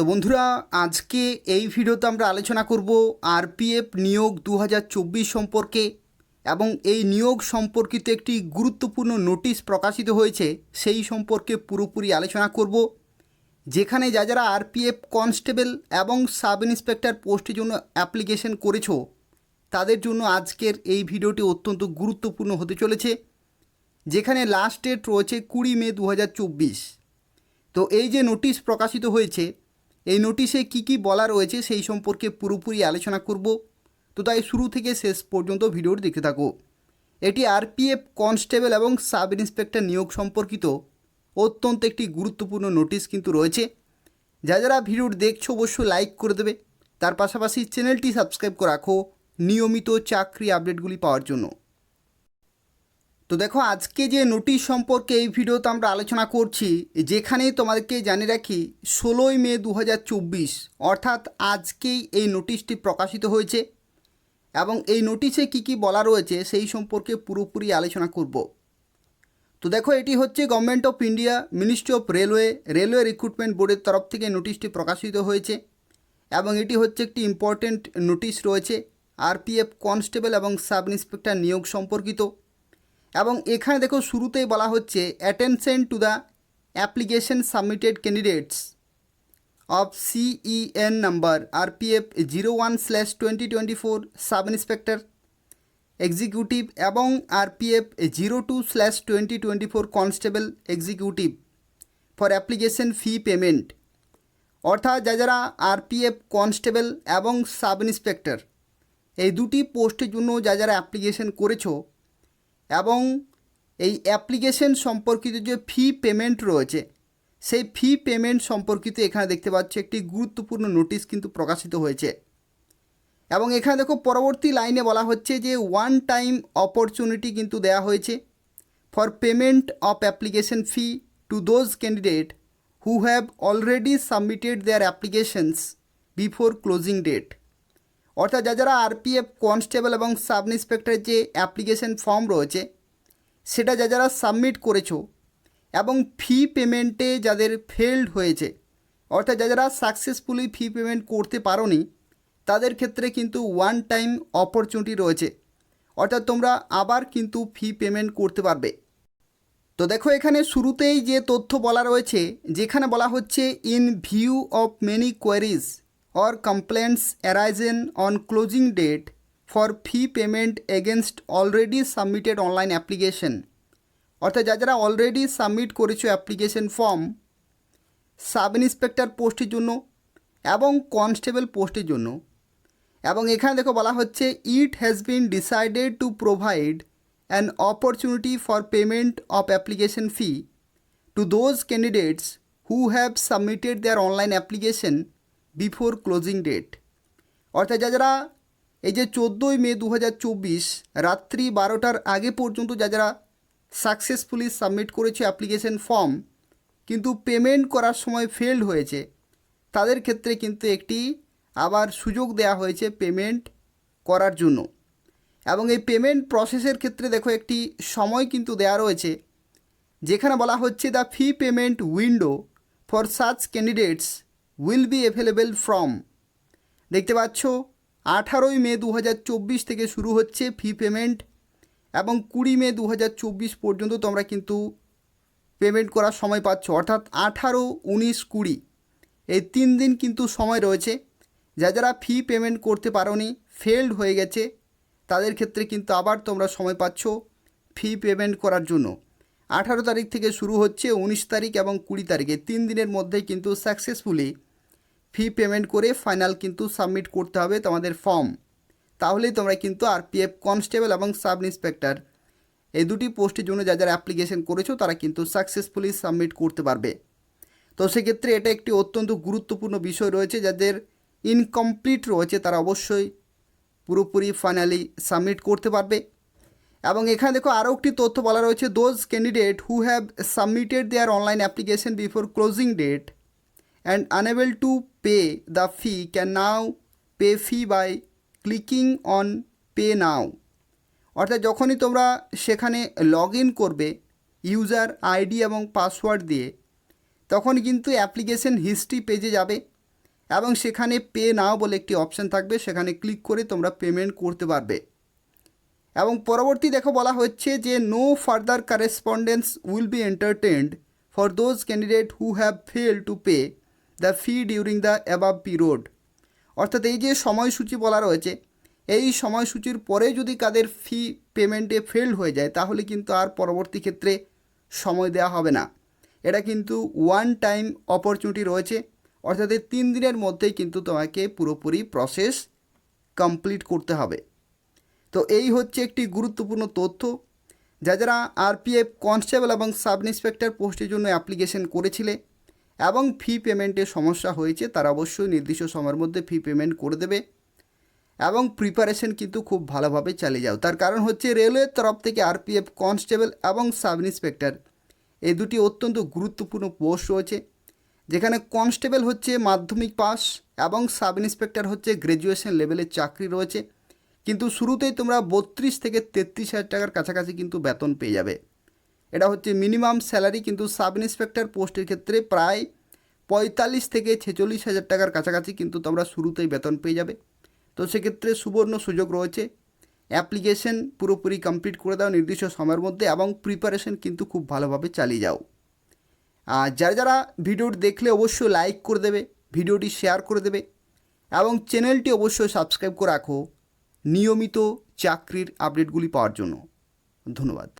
তো বন্ধুরা, আজকে এই ভিডিওতে আমরা আলোচনা করব আরপিএফ নিয়োগ দু হাজার চব্বিশ সম্পর্কে এবং এই নিয়োগ সম্পর্কিত একটি গুরুত্বপূর্ণ নোটিশ প্রকাশিত হয়েছে, সেই সম্পর্কে পুরোপুরি আলোচনা করব। যেখানে যা যারা আরপিএফ কনস্টেবল এবং সাব ইন্সপেক্টর পোস্টের জন্য অ্যাপ্লিকেশন করেছ, তাদের জন্য আজকের এই ভিডিওটি অত্যন্ত গুরুত্বপূর্ণ হতে চলেছে। যেখানে লাস্ট ডেট রয়েছে কুড়ি মে দু হাজার চব্বিশ। তো এই যে নোটিশ প্রকাশিত হয়েছে এই নোটিশে কি কি বলা রয়েছে সেই সম্পর্কে পুরোপুরি আলোচনা করব। তো তাই শুরু থেকে শেষ পর্যন্ত ভিডিওটি দেখতে থাকো। এটি আরপিএফ কনস্টেবল এবং সাব ইন্সপেক্টর নিয়োগ সম্পর্কিত। অত্যন্ত একটি গুরুত্বপূর্ণ নোটিশ কিন্তু রয়েছে। যা যারা ভিডিওটি দেখছ অবশ্যই লাইক করে দেবে। তার পাশাপাশি চ্যানেলটি সাবস্ক্রাইব করে রাখো। নিয়মিত চাকরি আপডেটগুলি পাওয়ার জন্য। তো দেখো, আজকে যে নোটিশ সম্পর্কে এই ভিডিওতে আমরা আলোচনা করছি যেখানে তোমাদেরকে জানিয়ে রাখি, ষোলোই মে দু হাজার চব্বিশ, অর্থাৎ আজকেই এই নোটিশটি প্রকাশিত হয়েছে এবং এই নোটিশে কি কি বলা রয়েছে সেই সম্পর্কে পুরোপুরি আলোচনা করব। তো দেখো, এটি হচ্ছে government of India ministry of railway railway recruitment বোর্ডের তরফ থেকে নোটিশটি প্রকাশিত হয়েছে এবং এটি হচ্ছে একটি ইম্পর্টেন্ট নোটিশ রয়েছে আরপিএফ কনস্টেবল এবং সাব ইন্সপেক্টর নিয়োগ সম্পর্কিত। এবং এখানে দেখো শুরুতেই বলা হচ্ছে attention to the application submitted candidates of CEN number RPF zero one slash twenty twenty four sub inspector executive এবং RPF zero two slash twenty twenty four constable executive for application fee payment অর্থাৎ যা যারা RPF constable এবং sub inspector এই দুটি পোস্টের জন্য যা যারা অ্যাপ্লিকেশন করেছ এবং এই অ্যাপ্লিকেশন সম্পর্কিত যে ফি পেমেন্ট রয়েছে, সেই ফি পেমেন্ট সম্পর্কিত এখানে দেখতে পাচ্ছ একটি গুরুত্বপূর্ণ নোটিশ কিন্তু প্রকাশিত হয়েছে। এবং এখানে দেখো পরবর্তী লাইনে বলা হচ্ছে যে ওয়ান টাইম অপরচুনিটি কিন্তু দেওয়া হয়েছে for payment of application fee to those candidate who have already submitted their applications before closing date অর্থাৎ যা যারা আরপিএফ কনস্টেবল এবং সাব ইন্সপেক্টরের যে অ্যাপ্লিকেশন ফর্ম রয়েছে, সেটা যা যারা সাবমিট করেছ এবং ফি পেমেন্টে যাদের ফেলড হয়েছে, অর্থাৎ যা যারা সাকসেসফুলি ফি পেমেন্ট করতে পারোনি, তাদের ক্ষেত্রে কিন্তু ওয়ান টাইম অপরচুনিটি রয়েছে। অর্থাৎ তোমরা আবার কিন্তু ফি পেমেন্ট করতে পারবে। তো দেখো এখানে শুরুতেই যে তথ্য বলা রয়েছে, যেখানে বলা হচ্ছে in view of many queries or complaints arisen on closing date for fee payment against already submitted online application. অর্থাৎ যা যারা অলরেডি সাবমিট করেছ অ্যাপ্লিকেশন ফর্ম সাব ইন্সপেক্টর পোস্টের জন্য এবং কনস্টেবল পোস্টের জন্য। এবং এখানে দেখো বলা হচ্ছে it has been decided to provide an opportunity for payment of application fee to those candidates who have submitted their online application before closing date. অর্থাৎ যা যারা এই যে চোদ্দোই মে দু হাজার চব্বিশ রাত্রি বারোটার আগে পর্যন্ত যা যারা সাকসেসফুলি সাবমিট করেছে অ্যাপ্লিকেশন ফর্ম কিন্তু পেমেন্ট করার সময় ফেলড হয়েছে, তাদের ক্ষেত্রে কিন্তু একটি আবার সুযোগ দেওয়া হয়েছে পেমেন্ট করার জন্য। এবং এই পেমেন্ট প্রসেসের ক্ষেত্রে দেখো একটি সময় কিন্তু দেওয়া রয়েছে, যেখানে বলা হচ্ছে the fee payment window for such candidates will be available from দেখতে পাচ্ছ, আঠারোই মে দু হাজার চব্বিশ থেকে শুরু হচ্ছে ফি পেমেন্ট এবং কুড়ি মে দু হাজার চব্বিশ পর্যন্ত তোমরা কিন্তু পেমেন্ট করার সময় পাচ্ছ। অর্থাৎ আঠারো, উনিশ, কুড়ি, এই তিন দিন কিন্তু সময় রয়েছে। যা যারা ফি পেমেন্ট করতে পারোনি ফেলড হয়ে গেছে, তাদের ক্ষেত্রে কিন্তু আবার তোমরা সময় পাচ্ছ ফি পেমেন্ট করার জন্য। আঠারো তারিখ থেকে শুরু হচ্ছে, উনিশ তারিখ এবং কুড়ি তারিখে তিন দিনের মধ্যে কিন্তু সাকসেসফুলি ফি পেমেন্ট করে ফাইনাল কিন্তু সাবমিট করতে হবে তোমাদের ফর্ম। তাহলেই তোমরা কিন্তু আরপিএফ কনস্টেবল এবং সাব ইন্সপেক্টর। এই দুটি পোস্টের জন্য যা, যারা অ্যাপ্লিকেশন করেছ, তারা কিন্তু সাকসেসফুলি সাবমিট করতে পারবে। তো সেক্ষেত্রে এটা একটি অত্যন্ত গুরুত্বপূর্ণ বিষয় রয়েছে, যাদের ইনকমপ্লিট রয়েছে, তারা অবশ্যই পুরোপুরি ফাইনালি সাবমিট করতে পারবে। এবং এখানে দেখো, আরও একটি তথ্য বলা রয়েছে those candidate who have submitted their online application before closing date and unable to pay the fee can now pay fee by clicking on pay now. অর্থাৎ যখনই তোমরা সেখানে লগ ইন করবে ইউজার আইডি এবং পাসওয়ার্ড দিয়ে তখন কিন্তু application history পেজে যাবে এবং সেখানে পে নাও বলে একটি অপশান থাকবে, সেখানে ক্লিক করে তোমরা পেমেন্ট করতে পারবে। এবং পরবর্তী দেখো বলা হচ্ছে যে no further correspondence will be entertained for those candidate who have fail to pay the fee during the above period অর্থাৎ এই যে সময়সূচি বলা রয়েছে, এই সময়সূচির পরে যদি কাদের ফি পেমেন্টে ফেল হয়ে যায়, তাহলে কিন্তু আর পরবর্তী ক্ষেত্রে সময় দেওয়া হবে না। এটা কিন্তু ওয়ান টাইম অপরচুনিটি রয়েছে। অর্থাৎ এই তিন দিনের মধ্যেই কিন্তু তোমাকে পুরোপুরি প্রসেস কমপ্লিট করতে হবে। তো এই হচ্ছে একটি গুরুত্বপূর্ণ তথ্য। যা যারা আরপিএফ কনস্টেবল এবং সাব ইন্সপেক্টর পোস্টের জন্য অ্যাপ্লিকেশন করেছিলে এবং ফি পেমেন্টে সমস্যা হয়েছে, তারা অবশ্যই নির্দিষ্ট সময়ের মধ্যে ফি পেমেন্ট করে দেবে এবং প্রিপারেশন কিন্তু খুব ভালোভাবে চালিয়ে যাও। তার কারণ হচ্ছে রেলওয়ের তরফ থেকে আরপিএফ কনস্টেবল এবং সাব ইন্সপেক্টর এই দুটি অত্যন্ত গুরুত্বপূর্ণ পোস্ট রয়েছে, যেখানে কনস্টেবল হচ্ছে মাধ্যমিক পাস এবং সাব ইন্সপেক্টর হচ্ছে গ্র্যাজুয়েশন লেভেলের চাকরি রয়েছে। কিন্তু শুরুতেই তোমরা বত্রিশ থেকে তেত্রিশ হাজার টাকার কাছাকাছি কিন্তু বেতন পেয়ে যাবে। এটা হচ্ছে মিনিমাম স্যালারি, কিন্তু সাব ইন্সপেক্টর পোস্টের ক্ষেত্রে প্রায় পঁয়তাল্লিশ থেকে ছেচল্লিশ হাজার টাকার কাছাকাছি কিন্তু তোমরা শুরুতেই বেতন পেয়ে যাবে। তো সেক্ষেত্রে সুবর্ণ সুযোগ রয়েছে। অ্যাপ্লিকেশন পুরোপুরি কমপ্লিট করে দাও নির্দিষ্ট সময়ের মধ্যে এবং প্রিপারেশন কিন্তু খুব ভালোভাবে চালিয়ে যাও। আর যারা যারা ভিডিওটি দেখলে অবশ্যই লাইক করে দেবে, ভিডিওটি শেয়ার করে দেবে এবং চ্যানেলটি অবশ্যই সাবস্ক্রাইব করে রাখো নিয়মিত চাকরির আপডেটগুলি পাওয়ার জন্য। ধন্যবাদ।